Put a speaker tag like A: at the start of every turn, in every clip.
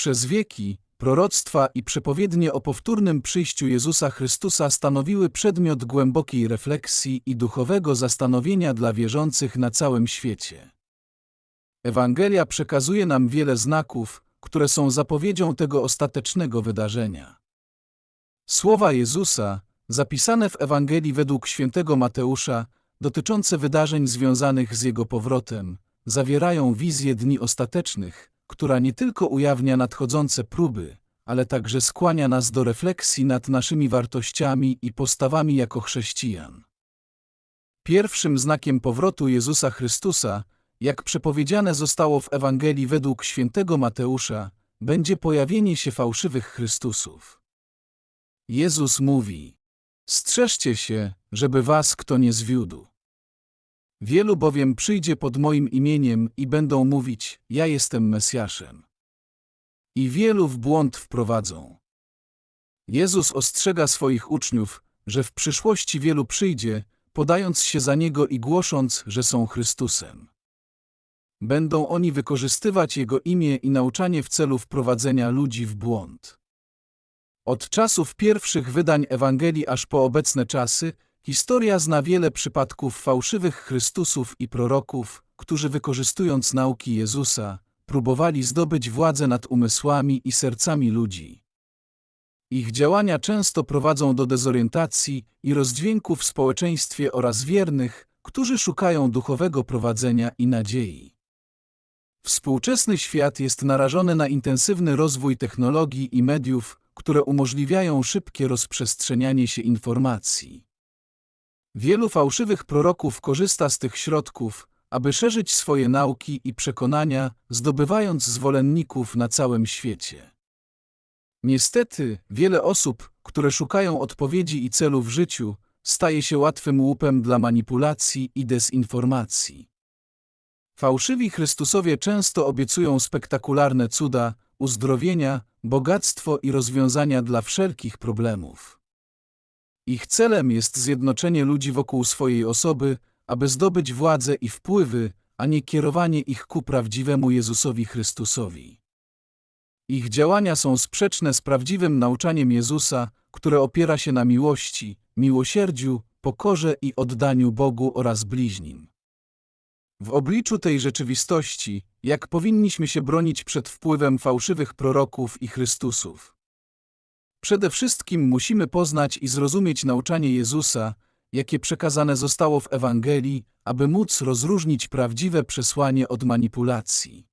A: Przez wieki proroctwa i przepowiednie o powtórnym przyjściu Jezusa Chrystusa stanowiły przedmiot głębokiej refleksji i duchowego zastanowienia dla wierzących na całym świecie. Ewangelia przekazuje nam wiele znaków, które są zapowiedzią tego ostatecznego wydarzenia. Słowa Jezusa, zapisane w Ewangelii według świętego Mateusza, dotyczące wydarzeń związanych z Jego powrotem, zawierają wizję dni ostatecznych, która nie tylko ujawnia nadchodzące próby, ale także skłania nas do refleksji nad naszymi wartościami i postawami jako chrześcijan. Pierwszym znakiem powrotu Jezusa Chrystusa, jak przepowiedziane zostało w Ewangelii według świętego Mateusza, będzie pojawienie się fałszywych Chrystusów. Jezus mówi: Strzeżcie się, żeby was kto nie zwiódł. Wielu bowiem przyjdzie pod moim imieniem i będą mówić: Ja jestem Mesjaszem. I wielu w błąd wprowadzą. Jezus ostrzega swoich uczniów, że w przyszłości wielu przyjdzie, podając się za Niego i głosząc, że są Chrystusem. Będą oni wykorzystywać Jego imię i nauczanie w celu wprowadzenia ludzi w błąd. Od czasów pierwszych wydań Ewangelii aż po obecne czasy, historia zna wiele przypadków fałszywych Chrystusów i proroków, którzy wykorzystując nauki Jezusa, próbowali zdobyć władzę nad umysłami i sercami ludzi. Ich działania często prowadzą do dezorientacji i rozdźwięku w społeczeństwie oraz wiernych, którzy szukają duchowego prowadzenia i nadziei. Współczesny świat jest narażony na intensywny rozwój technologii i mediów, które umożliwiają szybkie rozprzestrzenianie się informacji. Wielu fałszywych proroków korzysta z tych środków, aby szerzyć swoje nauki i przekonania, zdobywając zwolenników na całym świecie. Niestety, wiele osób, które szukają odpowiedzi i celu w życiu, staje się łatwym łupem dla manipulacji i dezinformacji. Fałszywi Chrystusowie często obiecują spektakularne cuda, uzdrowienia, bogactwo i rozwiązania dla wszelkich problemów. Ich celem jest zjednoczenie ludzi wokół swojej osoby, aby zdobyć władzę i wpływy, a nie kierowanie ich ku prawdziwemu Jezusowi Chrystusowi. Ich działania są sprzeczne z prawdziwym nauczaniem Jezusa, które opiera się na miłości, miłosierdziu, pokorze i oddaniu Bogu oraz bliźnim. W obliczu tej rzeczywistości, jak powinniśmy się bronić przed wpływem fałszywych proroków i Chrystusów? Przede wszystkim musimy poznać i zrozumieć nauczanie Jezusa, jakie przekazane zostało w Ewangelii, aby móc rozróżnić prawdziwe przesłanie od manipulacji.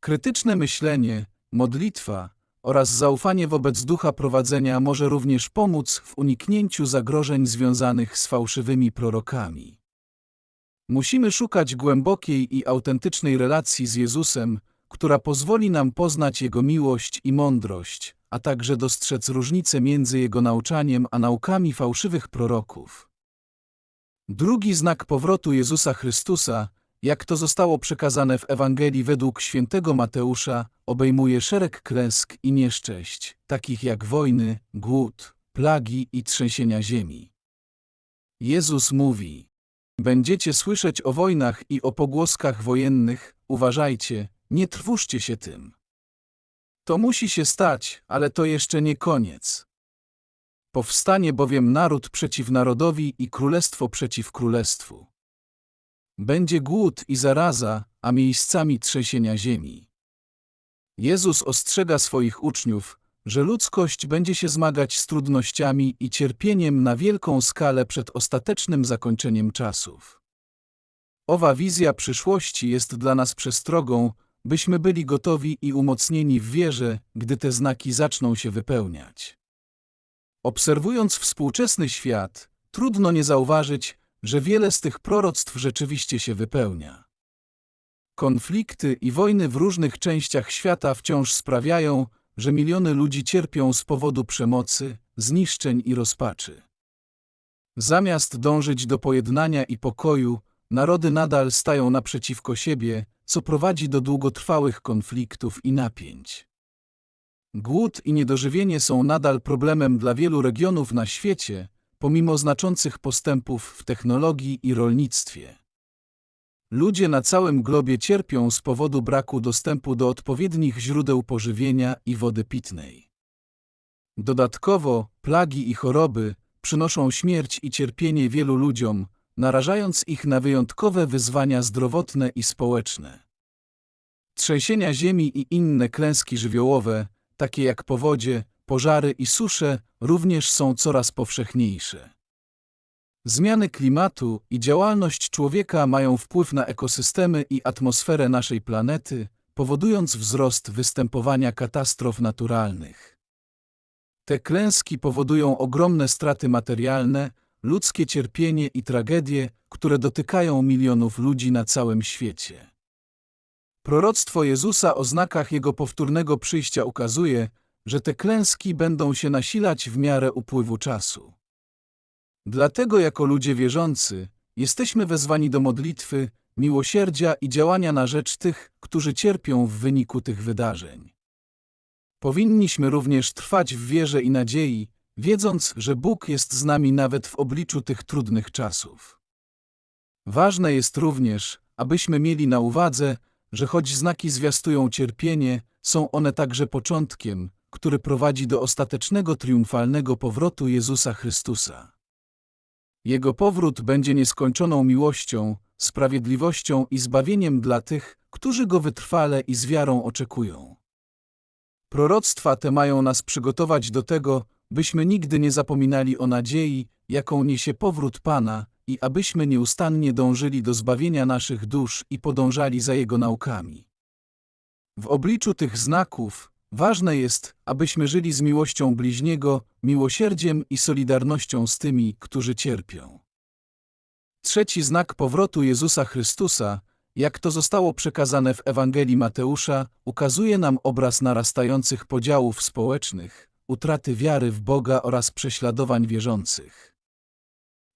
A: Krytyczne myślenie, modlitwa oraz zaufanie wobec ducha prowadzenia może również pomóc w uniknięciu zagrożeń związanych z fałszywymi prorokami. Musimy szukać głębokiej i autentycznej relacji z Jezusem, która pozwoli nam poznać Jego miłość i mądrość, a także dostrzec różnicę między Jego nauczaniem a naukami fałszywych proroków. Drugi znak powrotu Jezusa Chrystusa, jak to zostało przekazane w Ewangelii według świętego Mateusza, obejmuje szereg klęsk i nieszczęść, takich jak wojny, głód, plagi i trzęsienia ziemi. Jezus mówi, Będziecie słyszeć o wojnach i o pogłoskach wojennych, uważajcie, nie trwóżcie się tym. To musi się stać, ale to jeszcze nie koniec. Powstanie bowiem naród przeciw narodowi i królestwo przeciw królestwu. Będzie głód i zaraza, a miejscami trzęsienia ziemi. Jezus ostrzega swoich uczniów, że ludzkość będzie się zmagać z trudnościami i cierpieniem na wielką skalę przed ostatecznym zakończeniem czasów. Owa wizja przyszłości jest dla nas przestrogą, byśmy byli gotowi i umocnieni w wierze, gdy te znaki zaczną się wypełniać. Obserwując współczesny świat, trudno nie zauważyć, że wiele z tych proroctw rzeczywiście się wypełnia. Konflikty i wojny w różnych częściach świata wciąż sprawiają, że miliony ludzi cierpią z powodu przemocy, zniszczeń i rozpaczy. Zamiast dążyć do pojednania i pokoju, narody nadal stają naprzeciwko siebie, co prowadzi do długotrwałych konfliktów i napięć. Głód i niedożywienie są nadal problemem dla wielu regionów na świecie, pomimo znaczących postępów w technologii i rolnictwie. Ludzie na całym globie cierpią z powodu braku dostępu do odpowiednich źródeł pożywienia i wody pitnej. Dodatkowo plagi i choroby przynoszą śmierć i cierpienie wielu ludziom, narażając ich na wyjątkowe wyzwania zdrowotne i społeczne. Trzęsienia ziemi i inne klęski żywiołowe, takie jak powodzie, pożary i susze, również są coraz powszechniejsze. Zmiany klimatu i działalność człowieka mają wpływ na ekosystemy i atmosferę naszej planety, powodując wzrost występowania katastrof naturalnych. Te klęski powodują ogromne straty materialne, ludzkie cierpienie i tragedie, które dotykają milionów ludzi na całym świecie. Proroctwo Jezusa o znakach Jego powtórnego przyjścia ukazuje, że te klęski będą się nasilać w miarę upływu czasu. Dlatego jako ludzie wierzący jesteśmy wezwani do modlitwy, miłosierdzia i działania na rzecz tych, którzy cierpią w wyniku tych wydarzeń. Powinniśmy również trwać w wierze i nadziei, wiedząc, że Bóg jest z nami nawet w obliczu tych trudnych czasów. Ważne jest również, abyśmy mieli na uwadze, że choć znaki zwiastują cierpienie, są one także początkiem, który prowadzi do ostatecznego triumfalnego powrotu Jezusa Chrystusa. Jego powrót będzie nieskończoną miłością, sprawiedliwością i zbawieniem dla tych, którzy go wytrwale i z wiarą oczekują. Proroctwa te mają nas przygotować do tego, byśmy nigdy nie zapominali o nadziei, jaką niesie powrót Pana i abyśmy nieustannie dążyli do zbawienia naszych dusz i podążali za Jego naukami. W obliczu tych znaków ważne jest, abyśmy żyli z miłością bliźniego, miłosierdziem i solidarnością z tymi, którzy cierpią. Trzeci znak powrotu Jezusa Chrystusa, jak to zostało przekazane w Ewangelii Mateusza, ukazuje nam obraz narastających podziałów społecznych, utraty wiary w Boga oraz prześladowań wierzących.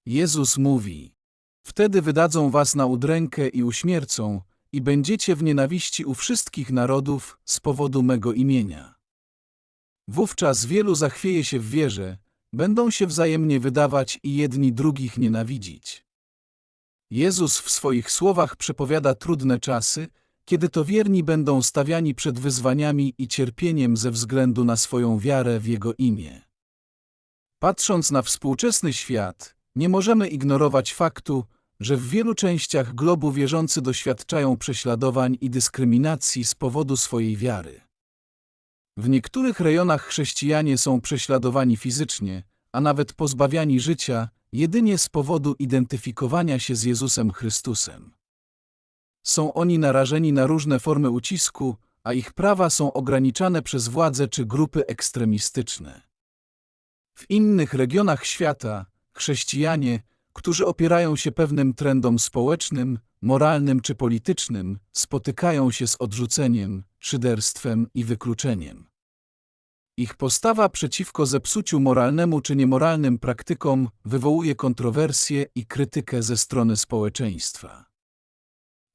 A: Jezus mówi: Wtedy wydadzą was na udrękę i uśmiercą, i będziecie w nienawiści u wszystkich narodów z powodu mego imienia. Wówczas wielu zachwieje się w wierze, będą się wzajemnie wydawać i jedni drugich nienawidzić. Jezus w swoich słowach przepowiada trudne czasy, kiedy to wierni będą stawiani przed wyzwaniami i cierpieniem ze względu na swoją wiarę w Jego imię. Patrząc na współczesny świat, nie możemy ignorować faktu, że w wielu częściach globu wierzący doświadczają prześladowań i dyskryminacji z powodu swojej wiary. W niektórych rejonach chrześcijanie są prześladowani fizycznie, a nawet pozbawiani życia, jedynie z powodu identyfikowania się z Jezusem Chrystusem. Są oni narażeni na różne formy ucisku, a ich prawa są ograniczane przez władze czy grupy ekstremistyczne. W innych regionach świata chrześcijanie, którzy opierają się pewnym trendom społecznym, moralnym czy politycznym, spotykają się z odrzuceniem, szyderstwem i wykluczeniem. Ich postawa przeciwko zepsuciu moralnemu czy niemoralnym praktykom wywołuje kontrowersje i krytykę ze strony społeczeństwa.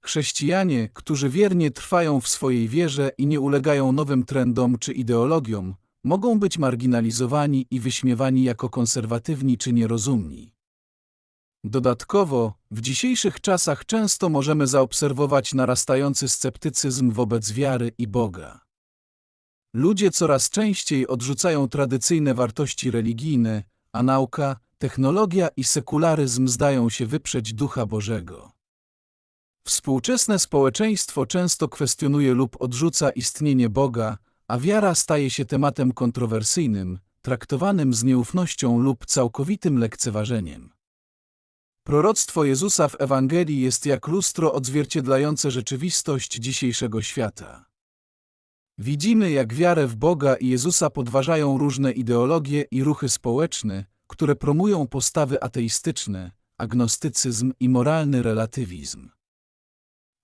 A: Chrześcijanie, którzy wiernie trwają w swojej wierze i nie ulegają nowym trendom czy ideologiom, mogą być marginalizowani i wyśmiewani jako konserwatywni czy nierozumni. Dodatkowo, w dzisiejszych czasach często możemy zaobserwować narastający sceptycyzm wobec wiary i Boga. Ludzie coraz częściej odrzucają tradycyjne wartości religijne, a nauka, technologia i sekularyzm zdają się wyprzeć Ducha Bożego. Współczesne społeczeństwo często kwestionuje lub odrzuca istnienie Boga, a wiara staje się tematem kontrowersyjnym, traktowanym z nieufnością lub całkowitym lekceważeniem. Proroctwo Jezusa w Ewangelii jest jak lustro odzwierciedlające rzeczywistość dzisiejszego świata. Widzimy, jak wiarę w Boga i Jezusa podważają różne ideologie i ruchy społeczne, które promują postawy ateistyczne, agnostycyzm i moralny relatywizm.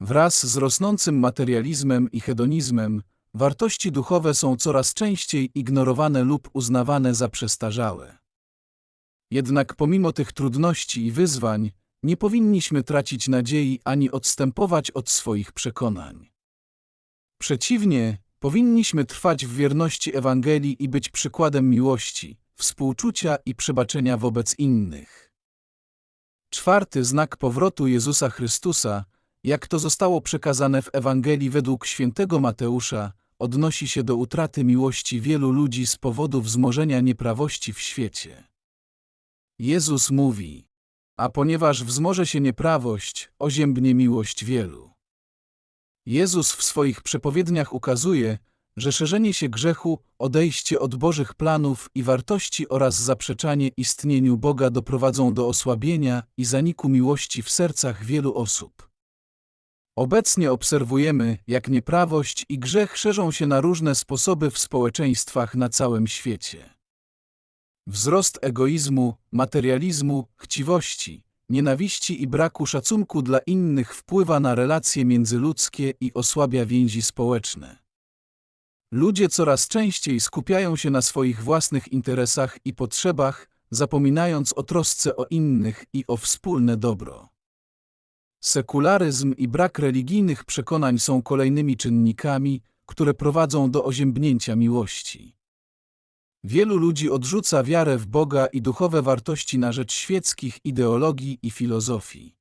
A: Wraz z rosnącym materializmem i hedonizmem, wartości duchowe są coraz częściej ignorowane lub uznawane za przestarzałe. Jednak pomimo tych trudności i wyzwań, nie powinniśmy tracić nadziei ani odstępować od swoich przekonań. Przeciwnie, powinniśmy trwać w wierności Ewangelii i być przykładem miłości, współczucia i przebaczenia wobec innych. Czwarty znak powrotu Jezusa Chrystusa, jak to zostało przekazane w Ewangelii według świętego Mateusza, odnosi się do utraty miłości wielu ludzi z powodu wzmożenia nieprawości w świecie. Jezus mówi, a ponieważ wzmoże się nieprawość, oziębnie miłość wielu. Jezus w swoich przepowiedniach ukazuje, że szerzenie się grzechu, odejście od Bożych planów i wartości oraz zaprzeczanie istnieniu Boga doprowadzą do osłabienia i zaniku miłości w sercach wielu osób. Obecnie obserwujemy, jak nieprawość i grzech szerzą się na różne sposoby w społeczeństwach na całym świecie. Wzrost egoizmu, materializmu, chciwości, nienawiści i braku szacunku dla innych wpływa na relacje międzyludzkie i osłabia więzi społeczne. Ludzie coraz częściej skupiają się na swoich własnych interesach i potrzebach, zapominając o trosce o innych i o wspólne dobro. Sekularyzm i brak religijnych przekonań są kolejnymi czynnikami, które prowadzą do oziębnięcia miłości. Wielu ludzi odrzuca wiarę w Boga i duchowe wartości na rzecz świeckich ideologii i filozofii.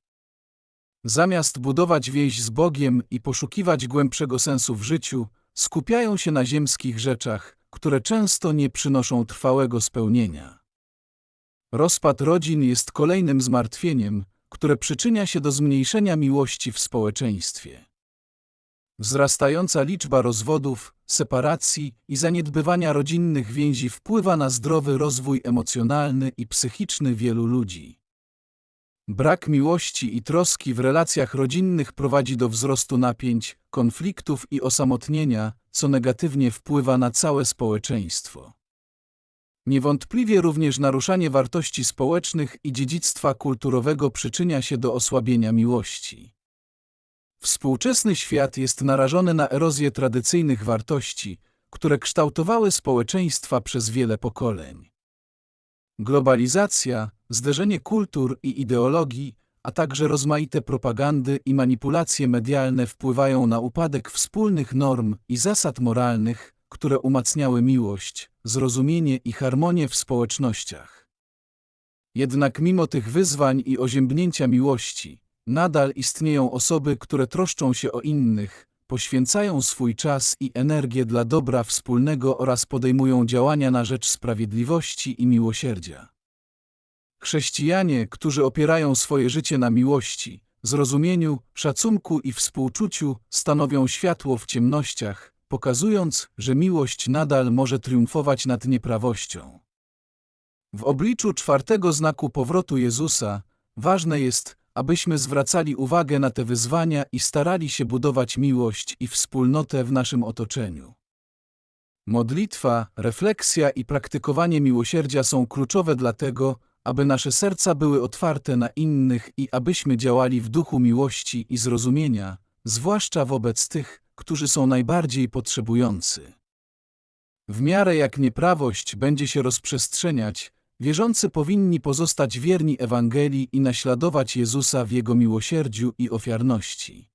A: Zamiast budować więź z Bogiem i poszukiwać głębszego sensu w życiu, skupiają się na ziemskich rzeczach, które często nie przynoszą trwałego spełnienia. Rozpad rodzin jest kolejnym zmartwieniem, które przyczynia się do zmniejszenia miłości w społeczeństwie. Wzrastająca liczba rozwodów, separacji i zaniedbywania rodzinnych więzi wpływa na zdrowy rozwój emocjonalny i psychiczny wielu ludzi. Brak miłości i troski w relacjach rodzinnych prowadzi do wzrostu napięć, konfliktów i osamotnienia, co negatywnie wpływa na całe społeczeństwo. Niewątpliwie również naruszanie wartości społecznych i dziedzictwa kulturowego przyczynia się do osłabienia miłości. Współczesny świat jest narażony na erozję tradycyjnych wartości, które kształtowały społeczeństwa przez wiele pokoleń. Globalizacja, zderzenie kultur i ideologii, a także rozmaite propagandy i manipulacje medialne wpływają na upadek wspólnych norm i zasad moralnych, które umacniały miłość, zrozumienie i harmonię w społecznościach. Jednak mimo tych wyzwań i oziębnięcia miłości, Nadal istnieją osoby, które troszczą się o innych, poświęcają swój czas i energię dla dobra wspólnego oraz podejmują działania na rzecz sprawiedliwości i miłosierdzia. Chrześcijanie, którzy opierają swoje życie na miłości, zrozumieniu, szacunku i współczuciu, stanowią światło w ciemnościach, pokazując, że miłość nadal może triumfować nad nieprawością. W obliczu czwartego znaku powrotu Jezusa ważne jest, abyśmy zwracali uwagę na te wyzwania i starali się budować miłość i wspólnotę w naszym otoczeniu. Modlitwa, refleksja i praktykowanie miłosierdzia są kluczowe dlatego, aby nasze serca były otwarte na innych i abyśmy działali w duchu miłości i zrozumienia, zwłaszcza wobec tych, którzy są najbardziej potrzebujący. W miarę jak nieprawość będzie się rozprzestrzeniać, Wierzący powinni pozostać wierni Ewangelii i naśladować Jezusa w Jego miłosierdziu i ofiarności.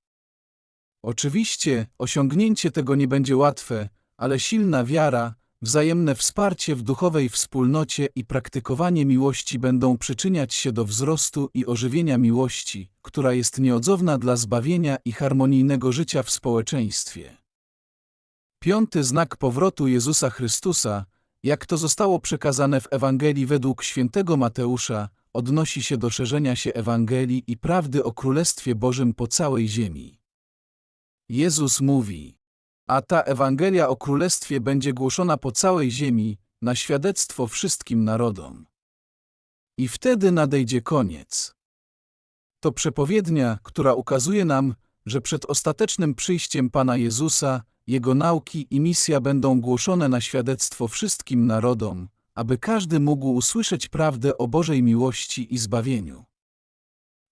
A: Oczywiście osiągnięcie tego nie będzie łatwe, ale silna wiara, wzajemne wsparcie w duchowej wspólnocie i praktykowanie miłości będą przyczyniać się do wzrostu i ożywienia miłości, która jest nieodzowna dla zbawienia i harmonijnego życia w społeczeństwie. Piąty znak powrotu Jezusa Chrystusa jak to zostało przekazane w Ewangelii według świętego Mateusza, odnosi się do szerzenia się Ewangelii i prawdy o Królestwie Bożym po całej ziemi. Jezus mówi, a ta Ewangelia o Królestwie będzie głoszona po całej ziemi, na świadectwo wszystkim narodom. I wtedy nadejdzie koniec. To przepowiednia, która ukazuje nam, że przed ostatecznym przyjściem Pana Jezusa jego nauki i misja będą głoszone na świadectwo wszystkim narodom, aby każdy mógł usłyszeć prawdę o Bożej miłości i zbawieniu.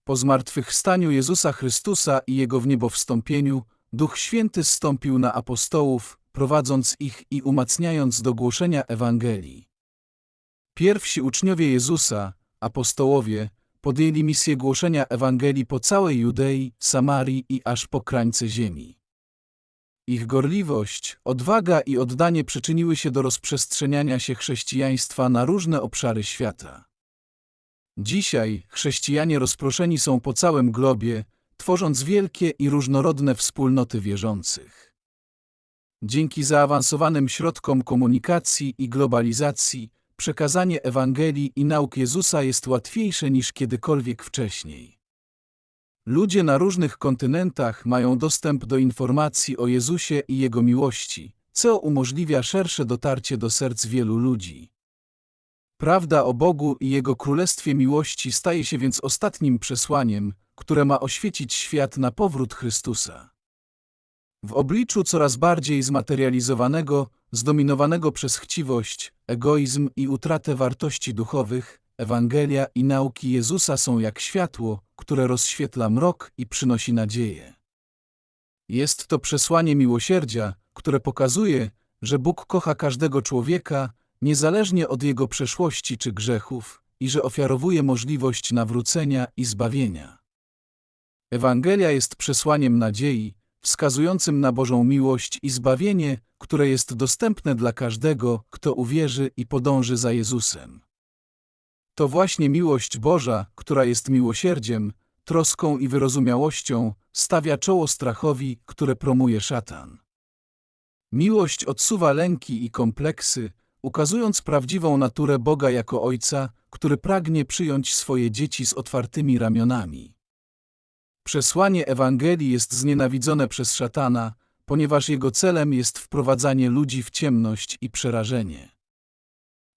A: Po zmartwychwstaniu Jezusa Chrystusa i Jego wniebowstąpieniu, Duch Święty zstąpił na apostołów, prowadząc ich i umacniając do głoszenia Ewangelii. Pierwsi uczniowie Jezusa, apostołowie, podjęli misję głoszenia Ewangelii po całej Judei, Samarii i aż po krańce ziemi. Ich gorliwość, odwaga i oddanie przyczyniły się do rozprzestrzeniania się chrześcijaństwa na różne obszary świata. Dzisiaj chrześcijanie rozproszeni są po całym globie, tworząc wielkie i różnorodne wspólnoty wierzących. Dzięki zaawansowanym środkom komunikacji i globalizacji, przekazanie Ewangelii i nauk Jezusa jest łatwiejsze niż kiedykolwiek wcześniej. Ludzie na różnych kontynentach mają dostęp do informacji o Jezusie i Jego miłości, co umożliwia szersze dotarcie do serc wielu ludzi. Prawda o Bogu i Jego Królestwie Miłości staje się więc ostatnim przesłaniem, które ma oświecić świat na powrót Chrystusa. W obliczu coraz bardziej zmaterializowanego, zdominowanego przez chciwość, egoizm i utratę wartości duchowych, Ewangelia i nauki Jezusa są jak światło, które rozświetla mrok i przynosi nadzieję. Jest to przesłanie miłosierdzia, które pokazuje, że Bóg kocha każdego człowieka, niezależnie od jego przeszłości czy grzechów, i że ofiarowuje możliwość nawrócenia i zbawienia. Ewangelia jest przesłaniem nadziei, wskazującym na Bożą miłość i zbawienie, które jest dostępne dla każdego, kto uwierzy i podąży za Jezusem. To właśnie miłość Boża, która jest miłosierdziem, troską i wyrozumiałością, stawia czoło strachowi, które promuje szatan. Miłość odsuwa lęki i kompleksy, ukazując prawdziwą naturę Boga jako Ojca, który pragnie przyjąć swoje dzieci z otwartymi ramionami. Przesłanie Ewangelii jest znienawidzone przez szatana, ponieważ jego celem jest wprowadzanie ludzi w ciemność i przerażenie.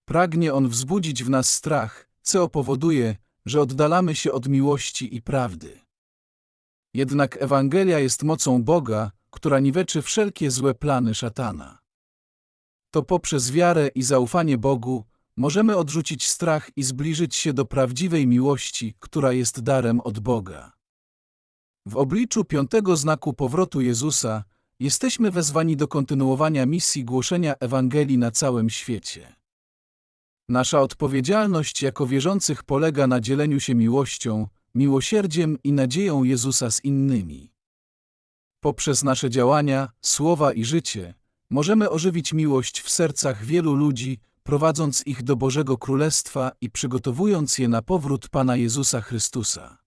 A: Pragnie on wzbudzić w nas strach, co powoduje, że oddalamy się od miłości i prawdy. Jednak Ewangelia jest mocą Boga, która niweczy wszelkie złe plany szatana. To poprzez wiarę i zaufanie Bogu możemy odrzucić strach i zbliżyć się do prawdziwej miłości, która jest darem od Boga. W obliczu piątego znaku powrotu Jezusa jesteśmy wezwani do kontynuowania misji głoszenia Ewangelii na całym świecie. Nasza odpowiedzialność jako wierzących polega na dzieleniu się miłością, miłosierdziem i nadzieją Jezusa z innymi. Poprzez nasze działania, słowa i życie możemy ożywić miłość w sercach wielu ludzi, prowadząc ich do Bożego Królestwa i przygotowując je na powrót Pana Jezusa Chrystusa.